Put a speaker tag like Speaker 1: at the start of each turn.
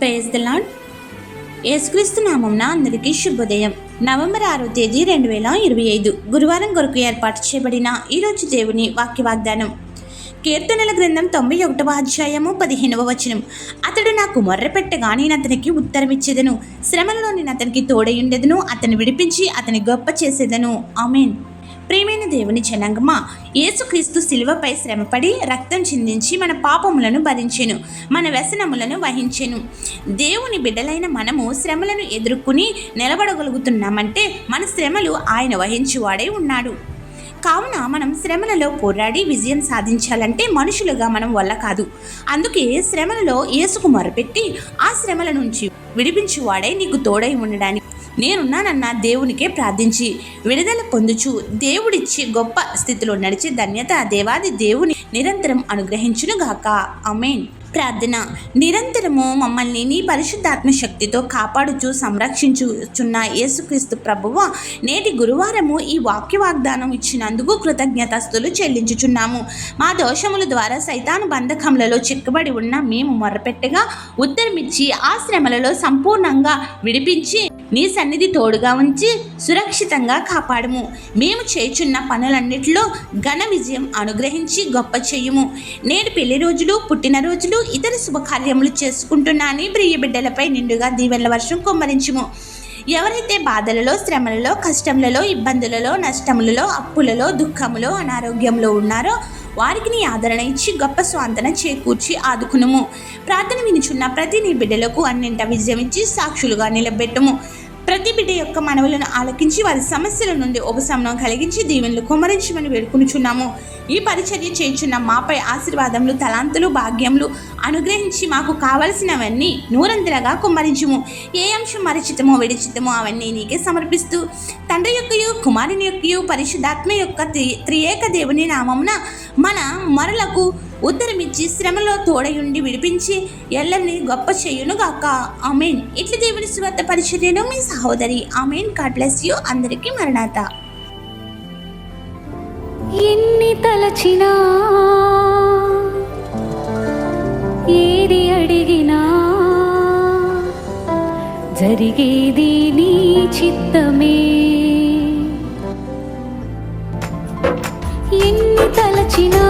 Speaker 1: Praise the lord యేసుక్రీస్తు నామంన అందరికీ శుభోదయం. నవంబర్ ఆరో తేదీ రెండు వేల ఇరవై ఐదు గురువారం కొరకు ఏర్పాటు చేయబడిన ఈరోజు దేవుని వాక్య వాగ్దానం కీర్తనల గ్రంథం తొంభై ఒకటవ అధ్యాయము పదిహేనవ వచనం. అతడు నాకు మొర్రపెట్టగా నేను అతనికి ఉత్తరమిచ్చేదను శ్రమలో నేను అతనికి తోడయుండెదను అతను విడిపించి అతని గొప్ప చేసేదను. ఆమెన్. ప్రేమైన దేవుని జనాంగమా? యేసుక్రీస్తు శిలువపై శ్రమపడి రక్తం చిందించి మన పాపములను భరించెను మన వ్యసనములను వహించెను. దేవుని బిడ్డలైన మనము శ్రమలను ఎదుర్కొని నిలబడగలుగుతున్నామంటే మన శ్రమలు ఆయన వహించువాడే ఉన్నాడు. కావున మనం శ్రమలలో పోరాడి విజయం సాధించాలంటే మనుషులుగా మనం వల్ల కాదు. అందుకే శ్రమలలో యేసుకు మొరపెట్టి ఆ శ్రమల నుంచి విడిపించువాడే నీకు తోడై ఉండడానికి నేనున్నానన్న దేవునికే ప్రార్థించి విడుదల పొందుచు. దేవుడిచ్చి గొప్ప స్థితిలో నడిచి ధన్యత దేవాది దేవుని నిరంతరం అనుగ్రహించునుగాక. అమేన్ ప్రార్థన. నిరంతరము మమ్మల్ని నీ పరిశుద్ధాత్మ శక్తితో కాపాడుచు సంరక్షించుచున్న యేసుక్రీస్తు ప్రభువ నేటి గురువారము ఈ వాక్య వాగ్దానం ఇచ్చినందుకు కృతజ్ఞతస్తులు చెల్లించుచున్నాము. మా దోషముల ద్వారా సైతాను బంధకములలో చిక్కబడి ఉన్న మేము మొరపెట్టగా ఉత్తరమిచ్చి ఆ శ్రమలలో సంపూర్ణంగా విడిపించి నీ సన్నిధి తోడుగా ఉంచి సురక్షితంగా కాపాడము. మేము చేయుచున్న పనులన్నిటిలో ఘన విజయం అనుగ్రహించి గొప్ప చేయుము. నేడు పెళ్ళి రోజులు పుట్టినరోజులు ఇతర శుభకార్యములు చేసుకుంటున్నాని ప్రియ బిడ్డలపై నిండుగా దీవెల వర్షం కుమ్మరించుము. ఎవరైతే బాధలలో శ్రమలలో కష్టములలో ఇబ్బందులలో నష్టములలో అప్పులలో దుఃఖములో అనారోగ్యంలో ఉన్నారో వారికి నీ ఆదరణ ఇచ్చి గొప్ప స్వాంతన చేకూర్చి ఆదుకునుము. ప్రార్థన వినుచున్న ప్రతి నీ బిడ్డలకు అన్నింట విజయం ఇచ్చి సాక్షులుగా నిలబెట్టుము. ప్రతి బిడ్డ యొక్క మనవులను ఆలకించి వారి సమస్యల నుండి ఉపశమనం కలిగించి దీవెనలు కుమరించమని వేడుకునుచున్నాము. ఈ పరిచర్య చేయించున్న మాపై ఆశీర్వాదములు తలాంతులు భాగ్యములు అనుగ్రహించి మాకు కావలసినవన్నీ నూరంతరగా కుమ్మరించుము. ఏ అంశం మరిచితమో విడిచితమో అవన్నీ నీకే సమర్పిస్తూ తండ్రి యొక్కయు కుమారుని యొక్కయు పరిశుద్ధాత్మ యొక్క త్రి త్రియేక దేవుని నామమున మన మరలకు ఉత్తరమిచ్చి శ్రమలో తోడయుండి విడిపించి ఎల్లరిని గొప్ప చేయునుగాక. ఆమెన్. ఇట్ల దేవుని స్వార్థ పరిచర్యలో మీ సహోదరి ఆమెన్. God bless you. అందరికీ మరణాత.
Speaker 2: ఎన్ని తలచినా ఏది అడిగినా జరిగేది నీ చిత్తమే. ఎన్ని తలచినా